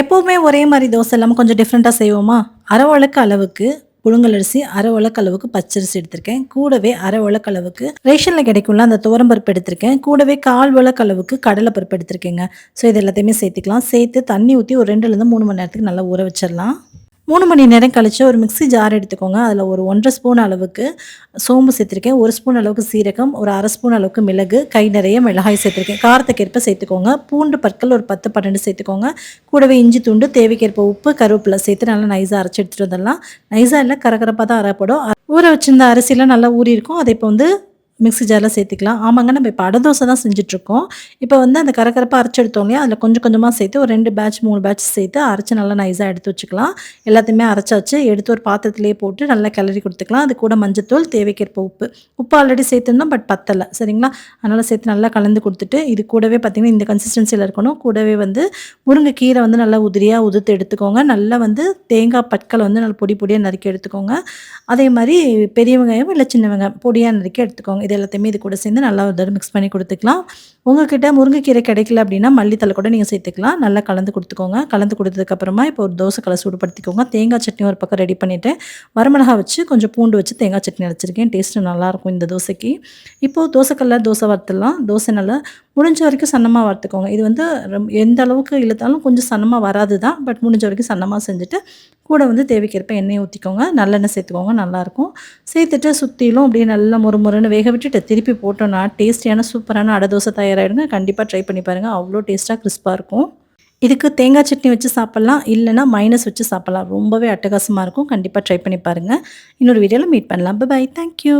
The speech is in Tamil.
எப்போவுமே ஒரே மாதிரி தோசை இல்லாமல் கொஞ்சம் டிஃப்ரெண்ட்டாக செய்வோமா? அரை உலக்கு அளவுக்கு புழுங்கல் அரிசி அரை உலக்கு அளவுக்கு பச்சரிசி எடுத்திருக்கேன். கூடவே அரை உலக்கு அளவுக்கு ரேஷனில் கிடைக்கும்ல அந்த துவரம்பருப்பு எடுத்திருக்கேன். கூடவே கால் உலக்கு அளவுக்கு கடலை பருப்பு எடுத்திருக்கேங்க. ஸோ இது எல்லாத்தையுமே சேர்த்துக்கலாம். சேர்த்து தண்ணி ஊற்றி ஒரு ரெண்டுலேருந்து மூணு மணி நேரத்துக்கு நல்லா ஊற வச்சிடலாம். மூணு மணி நேரம் கழித்து ஒரு மிக்ஸி ஜார் எடுத்துக்கோங்க. அதில் ஒரு ஒன்றரை ஸ்பூன் அளவுக்கு சோம்பு சேர்த்துருக்கேன். ஒரு ஸ்பூன் அளவுக்கு சீரகம் ஒரு அரை ஸ்பூன் அளவுக்கு மிளகு கை நிறைய மிளகாய் சேர்த்துருக்கேன். காரத்துக்கேற்ப சேர்த்துக்கோங்க. பூண்டு பற்கள் ஒரு பத்து பன்னெண்டு சேர்த்துக்கோங்க. கூடவே இஞ்சி துண்டு தேவைக்கேற்ப உப்பு கருவேப்பிலை சேர்த்து நல்லா நைஸாக அரைச்சி எடுத்துகிட்டு வந்துடலாம். நைஸாக இல்லை கரகரப்பாக தான் அரைப்படும். ஊற வச்சிருந்த அரிசிலாம் நல்லா ஊறி இருக்கும் அதை இப்போ வந்து மிக்ஸி ஜாரில் சேர்த்துக்கலாம். ஆமாங்க நம்ம இப்போ அடதோசை தான் செஞ்சிட்ருக்கோம். இப்போ வந்து அந்த கரகரப்பாக அரைச்சி எடுத்தோம் இல்லையா? அதில் கொஞ்சம் கொஞ்சமாக சேர்த்து ஒரு ரெண்டு பேட்ச் மூணு பேட்ச் சேர்த்து அரைச்சி நல்லா நைஸாக எடுத்து வச்சுக்கலாம். எல்லாத்தையுமே அரைச்சாச்சு. எடுத்து ஒரு பாத்திரத்திலே போட்டு நல்லா கிளறி கொடுத்துக்கலாம். அது கூட மஞ்சத்தூள் தேவைக்கேற்ப உப்பு. உப்பு ஆல்ரெடி சேர்த்துருந்தோம் பட் பத்தலை. சரிங்களா? அதனால் சேர்த்து நல்லா கலந்து கொடுத்துட்டு இது கூடவே பார்த்திங்கன்னா இந்த கன்சிஸ்டன்சியில் இருக்கணும். கூடவே வந்து முருங்கைக்கீரை வந்து நல்லா உதிரியாக உதுத்து எடுத்துக்கோங்க. நல்லா வந்து தேங்காய் பற்களை வந்து நல்லா பொடி பொடியாக நறுக்கி எடுத்துக்கோங்க. அதே மாதிரி பெரிய வெங்காயம் இல்லை சின்ன வெங்காயம் பொடியாக நறுக்கி எடுத்துக்கோங்க. இது எல்லாத்தையுமே இது கூட சேர்ந்து நல்லா ஒரு தடவை மிக்ஸ் பண்ணி கொடுத்துக்கலாம். உங்ககிட்ட முருங்கைக்கீரை கிடைக்கல அப்படின்னா மல்லித்தலை கூட நீங்கள் சேர்த்துக்கலாம். நல்லா கலந்து கொடுத்துக்கோங்க. கலந்து கொடுத்ததுக்கப்புறமா இப்போ ஒரு தோசை கலை சூடுபடுத்திக்கோங்க. தேங்காய் சட்னி ஒரு பக்கம் ரெடி பண்ணிவிட்டு வரமிளகா வச்சு கொஞ்சம் பூண்டு வச்சு தேங்காய் சட்னி அரைச்சிருக்கேன். டேஸ்ட்டு நல்லாயிருக்கும் இந்த தோசைக்கு. இப்போது தோசைக்கல்ல தோசை வறுத்துடலாம். தோசை நல்லா முடிஞ்ச வரைக்கும் சன்னமாக வறுத்துக்கோங்க. இது வந்து எந்த அளவுக்கு இழுத்தாலும் கொஞ்சம் சன்னமாக வராது தான் பட் முடிஞ்ச வரைக்கும் சன்னமாக செஞ்சுட்டு கூட வந்து தேவைக்கிறப்ப எண்ணெயை ஊற்றிக்கோங்க நல்லெண்ணெய் சேர்த்துக்கோங்க. நல்லாயிருக்கும். சேர்த்துட்டு சுற்றிலும் அப்படியே நல்லா முறுமுறுன்னு வேக விட்டுட்டு திருப்பி போட்டோன்னா டேஸ்டியான சூப்பரான அடை தோசை தயாராகிடுங்க கண்டிப்பாக ட்ரை பண்ணி பாருங்கள் அவ்வளோ டேஸ்ட்டாக கிறிஸ்பாக இருக்கும். இதுக்கு தேங்காய் சட்னி வச்சு சாப்பிட்லாம். இல்லைனா மைனஸ் வச்சு சாப்பிட்லாம். ரொம்பவே அட்டகாசமாக இருக்கும். கண்டிப்பாக ட்ரை பண்ணி பாருங்கள் இன்னொரு வீடியோவில் மீட் பண்ணலாம். By thank you